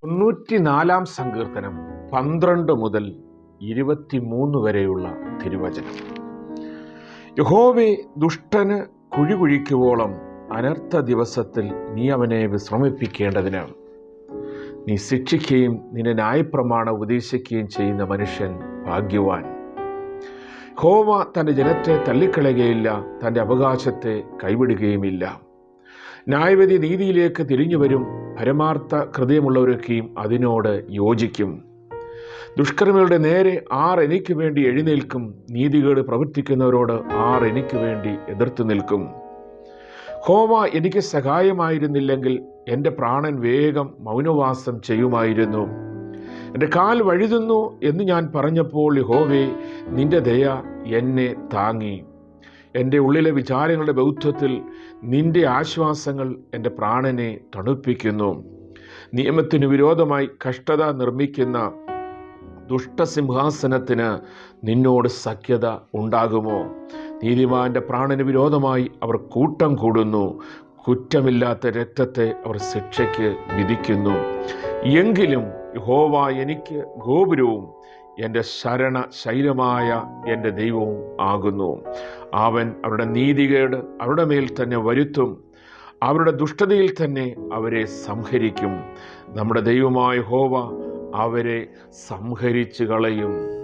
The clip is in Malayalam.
തൊണ്ണൂറ്റിനാലാം സങ്കീർത്തനം പന്ത്രണ്ട് മുതൽ ഇരുപത്തിമൂന്ന് വരെയുള്ള തിരുവചനം. യഹോവെ ദുഷ്ടന് കുഴി കുഴിക്കുവോളം അനർത്ഥ ദിവസത്തിൽ നീ അവനെ വിശ്രമിപ്പിക്കേണ്ടതിന്. നീ ശിക്ഷിക്കുകയും നിന്റെ ന്യായപ്രമാണം ഉപദേശിക്കുകയും ചെയ്യുന്ന മനുഷ്യൻ ഭാഗ്യവാൻ. ഹോവ തന്റെ ജനത്തെ തള്ളിക്കളയുകയില്ല തന്റെ അവകാശത്തെ കൈവിടുകയുമില്ല. ന്യായവതി നീതിയിലേക്ക് തിരിഞ്ഞു വരും പരമാർത്ഥ ഹൃദയമുള്ളവരൊക്കെയും അതിനോട് യോജിക്കും. ദുഷ്കർമ്മികളുടെ നേരെ ആർ എനിക്ക് വേണ്ടി എഴുന്നേൽക്കും നീതികേട് പ്രവർത്തിക്കുന്നവരോട് ആർ എനിക്ക് വേണ്ടി എതിർത്തു നിൽക്കും. ഹോമ എനിക്ക് സഹായമായിരുന്നില്ലെങ്കിൽ എന്റെ പ്രാണൻ വേഗം മൗനവാസം ചെയ്യുമായിരുന്നു. എന്റെ കാൽ വഴുതുന്നു എന്ന് ഞാൻ പറഞ്ഞപ്പോൾ ഹോവേ നിന്റെ ദയ എന്നെ താങ്ങി. എന്റെ ഉള്ളിലെ വിചാരങ്ങളുടെ ബൗദ്ധത്തിൽ നിന്റെ ആശ്വാസങ്ങൾ എന്റെ പ്രാണനെ തണുപ്പിക്കുന്നു. നിയമത്തിനു വിരോധമായി കഷ്ടത നിർമ്മിക്കുന്ന ദുഷ്ടസിംഹാസനത്തിന് നിന്നോട് സഖ്യത ഉണ്ടാകുമോ? നീതിമാന്റെ പ്രാണന് വിരോധമായി അവർ കൂട്ടം കൂടുന്നു. കുറ്റമില്ലാത്ത രക്തത്തെ അവർ ശിക്ഷയ്ക്ക് വിധിക്കുന്നു. എങ്കിലും യഹോവ എനിക്ക് ഗോപുരവും എന്റെ ശരണ ശൈലമായ എന്റെ ദൈവവും ആകുന്നു. അവൻ അവരുടെ നീതികേട് അവരുടെ മേൽ തന്നെ വരുത്തും. അവരുടെ ദുഷ്ടതയിൽ തന്നെ അവരെ സംഹരിക്കും. നമ്മുടെ ദൈവമായ ഹോവ അവരെ സംഹരിച്ചു കളയും